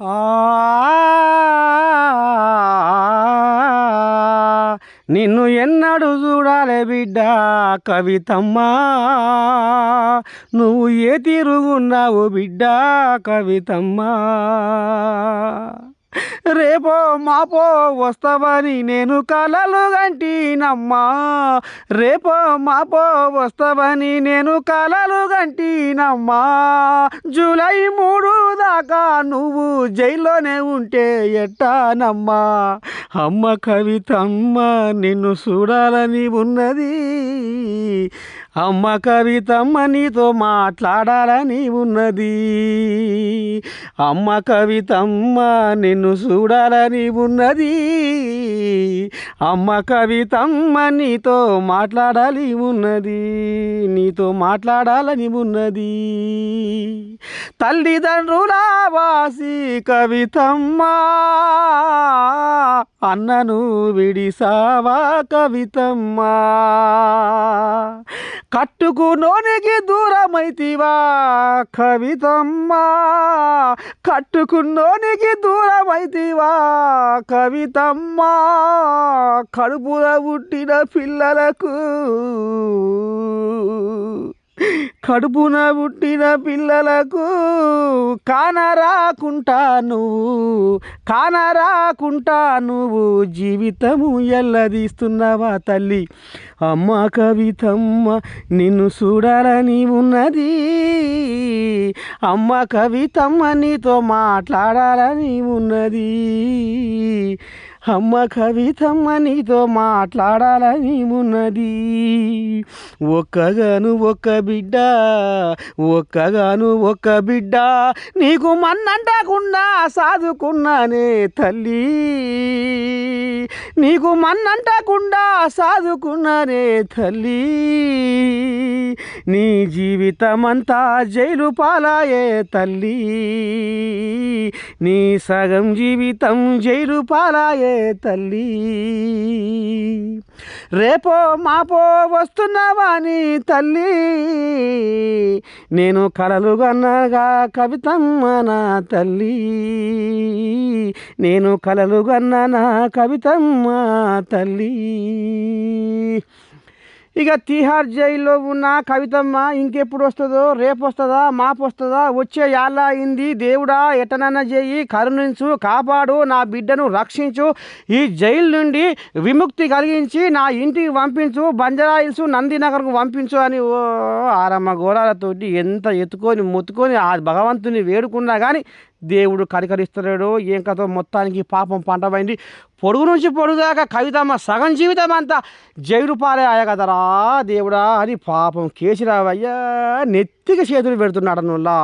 ఆ నిన్ను ఎన్నడు చూడాలే బిడ్డ కవితమ్మా. నువ్వు ఏ తిరుగున్నావు బిడ్డ కవితమ్మా. రేపో మాపో వస్తావని నేను కలలు గంటినమ్మా. రేపో మాపో వస్తావని నేను కలలు గంటినమ్మా. జూలై మూడు దాకా నువ్వు జైల్లోనే ఉంటే ఎట్టానమ్మా? అమ్మ కవితమ్మ నిన్ను చూడాలని ఉన్నది. అమ్మ కవితమ్మ నీతో మాట్లాడాలని ఉన్నది. అమ్మ కవితమ్మ నిన్ను చూడాలని ఉన్నది. అమ్మ కవితమ్మ నీతో మాట్లాడాలి ఉన్నది. నీతో మాట్లాడాలని ఉన్నది. తల్లిదండ్రుల వాసి కవితమ్మ అన్నను విడిసావా కవితమ్మ? కట్టుకునోనికి దూరమైతివా కవితమ్మా. కట్టుకున్నోనికి దూరమైతివా కవితమ్మా. కడుపున పుట్టిన పిల్లలకు కడుపున పుట్టిన పిల్లలకు కానరాకుంటా నువ్వు కానరాకుంటా నువ్వు జీవితము ఎల్లదీస్తున్నావా తల్లి? అమ్మ కవితమ్మ నిన్ను చూడాలని ఉన్నది. అమ్మ కవితమ్మ నీతో మాట్లాడాలని ఉన్నది. అమ్మ కవితమ్మ నీతో మాట్లాడాలని ఉన్నది. ఒక్కగాను ఒక్క బిడ్డ ఒక్కగాను ఒక్క బిడ్డ నీకు మన్నంటకుండా సాదుకున్నానే తల్లి. నీకు మన్నంటకుండా సాదుకున్నానే తల్లి. నీ జీవితమంతా జైలు పాలాయే తల్లి. నీ సగం జీవితం జైలు పాలాయే తల్లి. రేపో మాపో వస్తున్నావా నీ తల్లి. నేను కలలుగన్నగా కవితమ్మ నా తల్లి. నేను కలలుగన్న నా కవితమ్మ తల్లి. ఇక తిహార్ జైల్లో ఉన్న కవితమ్మ ఇంకెప్పుడు వస్తుందో రేపు వస్తుందా మాపు వస్తుందా వచ్చే యాళ్ళ అయింది దేవుడా ఎటనన్న చేయి కరుణించు కాపాడు నా బిడ్డను రక్షించు. ఈ జైలు నుండి విముక్తి కలిగించి నా ఇంటికి పంపించు బంజరాయిల్స్ నందినగర్కు పంపించు అని ఓ ఆరమ్మ ఘోరాలతోటి ఎంత ఎత్తుకొని మొత్తుకొని ఆ భగవంతుని వేడుకున్నా కానీ దేవుడు కరికరిస్తున్నాడు ఏం కథ మొత్తానికి పాపం పంటమైంది. పొడుగు నుంచి పొడుగుదాకా కవితమ్మ సగం జీవితం అంతా జైలు పాలే కదరా దేవుడా అని పాపం కేసిరావయ్యా నెత్తికి చేతులు పెడుతున్నాడు నువ్వులా